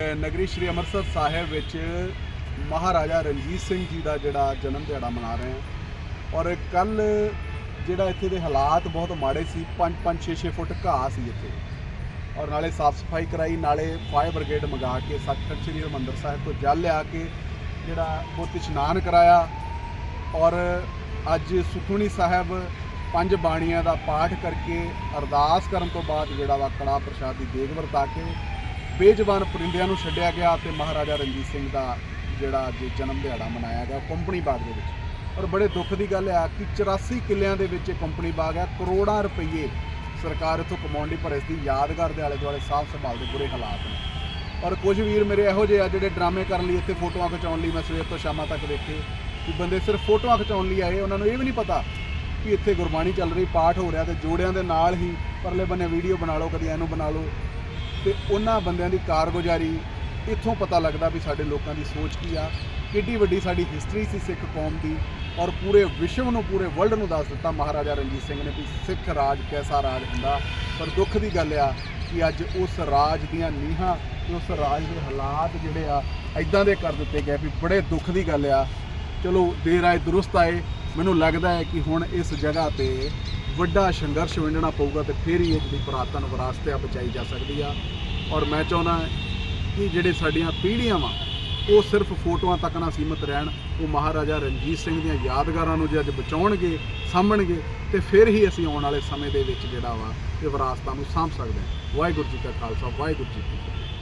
ਨਗਰੀ ਸ਼੍ਰੀ ਅੰਮ੍ਰਿਤਸਰ ਸਾਹਿਬ ਵਿੱਚ ਮਹਾਰਾਜਾ ਰਣਜੀਤ ਸਿੰਘ ਜੀ ਦਾ ਜਿਹੜਾ ਜਨਮ ਦਿਹਾੜਾ ਮਨਾ ਰਹੇ ਹਾਂ। ਔਰ ਕੱਲ ਜਿਹੜਾ ਇੱਥੇ ਦੇ ਹਾਲਾਤ ਬਹੁਤ ਮਾੜੇ ਸੀ 5 5 6 6 ਫੁੱਟ ਘਾਹ ਸੀ ਇੱਥੇ। ਔਰ ਨਾਲੇ ਸਾਫ਼ ਸਫ਼ਾਈ ਕਰਾਈ, ਨਾਲੇ ਫਾਇਰ ਬ੍ਰਿਗੇਡ ਮੰਗਾ ਕੇ ਸੱਚਖੰਡ ਸ੍ਰੀ ਹਰਿਮੰਦਰ ਸਾਹਿਬ ਤੋਂ ਜਲ ਲਿਆ ਕੇ ਜਿਹੜਾ ਉਹ ਇਸ਼ਨਾਨ ਕਰਾਇਆ। ਔਰ ਅੱਜ ਸੁਖਮਨੀ ਸਾਹਿਬ ਪੰਜ ਬਾਣੀਆਂ ਦਾ ਪਾਠ ਕਰਕੇ ਅਰਦਾਸ ਕਰਨ ਤੋਂ ਬਾਅਦ ਜਿਹੜਾ ਵਾ ਕੜਾ ਪ੍ਰਸ਼ਾਦ ਦੀ ਦੇਗ ਵਰਤਾ ਕੇ ਬੇਜ਼ਬਾਨ ਪਰਿੰਦਿਆਂ ਨੂੰ ਛੱਡਿਆ ਗਿਆ ਤੇ ਮਹਾਰਾਜਾ ਰਣਜੀਤ ਸਿੰਘ ਦਾ ਜਿਹੜਾ ਅੱਜ ਜਨਮ ਦਿਹਾੜਾ ਮਨਾਇਆ ਗਿਆ, ਕੰਪਨੀ ਬਾਗ ਦੇ ਵਿੱਚ। ਔਰ ਬੜੇ ਦੁੱਖ ਦੀ ਗੱਲ ਆ ਕਿ 84 ਕਿੱਲਿਆਂ ਦੇ ਵਿੱਚ ਇਹ ਕੰਪਨੀ ਬਾਗ ਆ, ਕਰੋੜਾਂ ਰੁਪਏ ਸਰਕਾਰ ਇਥੋਂ ਕਮਾਉਣ ਲਈ ਪਰ ਇਸ ਦੀ ਯਾਦਗਾਰ ਦੇ ਆਲੇ ਦੁਆਲੇ ਸਾਫ਼ ਸੰਭਾਲ ਦੇ ਬੁਰੇ ਹਾਲਾਤ ਨੇ। ਔਰ ਕੁਝ ਵੀਰ ਮੇਰੇ ਇਹੋ ਜਿਹੇ ਆ ਜਿਹੜੇ ਡਰਾਮੇ ਕਰਨ ਲਈ ਇੱਥੇ ਫੋਟੋਆਂ ਖਿਚਾਉਣ ਲਈ ਮੈਂ ਸਵੇਰ ਤੋਂ ਸ਼ਾਮਾਂ ਤੱਕ ਦੇਖੇ। ਕਿ ਬੰਦੇ ਸਿਰਫ ਫੋਟੋਆਂ ਖਿਚਾਉਣ ਲਈ ਆਏ, ਉਹਨਾਂ ਨੂੰ ਇਹ ਵੀ ਨਹੀਂ ਪਤਾ ਕਿ ਇੱਥੇ ਗੁਰਬਾਣੀ ਚੱਲ ਰਹੀ, ਪਾਠ ਹੋ ਰਿਹਾ ਤੇ ਜੋੜਿਆਂ ਦੇ ਨਾਲ ਹੀ ਪਰਲੇ ਬੰਨੇ ਵੀਡੀਓ ਬਣਾ ਲਓ, ਕਦੀ ਇਹਨੂੰ ਬਣਾ ਲਓ। ਤੇ ਉਹਨਾਂ ਬੰਦਿਆਂ ਦੀ ਕਾਰਗੁਜ਼ਾਰੀ, ਇੱਥੋਂ ਪਤਾ ਲੱਗਦਾ ਵੀ ਸਾਡੇ ਲੋਕਾਂ ਦੀ ਸੋਚ ਕੀ ਆ। ਕਿੱਡੀ ਵੱਡੀ ਸਾਡੀ ਹਿਸਟਰੀ ਸੀ ਸਿੱਖ ਕੌਮ ਦੀ ਔਰ ਪੂਰੇ ਵਿਸ਼ਵ ਨੂੰ, ਪੂਰੇ ਵਰਲਡ ਨੂੰ ਦੱਸ ਦਿੱਤਾ ਮਹਾਰਾਜਾ ਰਣਜੀਤ ਸਿੰਘ ਨੇ ਵੀ ਸਿੱਖ ਰਾਜ ਕੈਸਾ ਰਾਜ ਹੁੰਦਾ। ਪਰ ਦੁੱਖ ਦੀ ਗੱਲ ਆ ਕਿ ਅੱਜ ਉਸ ਰਾਜ ਦੀਆਂ ਨੀਹਾਂ ਤੇ ਉਸ ਰਾਜ ਦੇ ਹਾਲਾਤ ਜਿਹੜੇ ਆ ਐਦਾਂ ਦੇ ਕਰ ਦਿੱਤੇ ਗਏ ਵੀ ਬੜੇ ਦੁੱਖ ਦੀ ਗੱਲ ਆ। ਚਲੋ ਦੇਰ ਆਏ, ਦਰੁਸਤ ਆਏ ਮੈਨੂੰ ਲੱਗਦਾ ਹੈ ਕਿ ਹੁਣ ਇਸ ਜਗ੍ਹਾ ਤੇ ਵੱਡਾ ਸੰਘਰਸ਼ ਵਿੰਡਣਾ ਪਊਗਾ ਤੇ ਫਿਰ ਹੀ ਇਹ ਜਿਹੜੀ ਪੁਰਾਤਨ ਵਿਰਾਸਤ ਆ ਬਚਾਈ ਜਾ ਸਕਦੀ ਆ। ਔਰ ਮੈਂ ਚਾਹੁੰਦਾ ਕਿ ਜਿਹੜੇ ਸਾਡੀਆਂ ਪੀੜ੍ਹੀਆਂ ਵਾ, ਉਹ ਸਿਰਫ ਫੋਟੋਆਂ ਤੱਕ ਨਾ ਸੀਮਤ ਰਹਿਣ, ਉਹ ਮਹਾਰਾਜਾ ਰਣਜੀਤ ਸਿੰਘ ਦੀਆਂ ਯਾਦਗਾਰਾਂ ਨੂੰ ਜੇ ਅੱਜ ਬਚਾਉਣਗੇ, ਸਾਂਭਣਗੇ, ਤੇ ਫਿਰ ਹੀ ਅਸੀਂ ਆਉਣ ਵਾਲੇ ਸਮੇਂ ਦੇ ਵਿੱਚ ਜਿਹੜਾ ਵਾ, ਇਹ ਵਿਰਾਸਤਾਂ ਨੂੰ ਸਾਂਭ ਸਕਦੇ ਹਾਂ। ਵਾਹਿਗੁਰੂ ਜੀ ਕਾ ਖਾਲਸਾ, ਵਾਹਿਗੁਰੂ ਜੀ ਕੀ ਫਤਿਹ।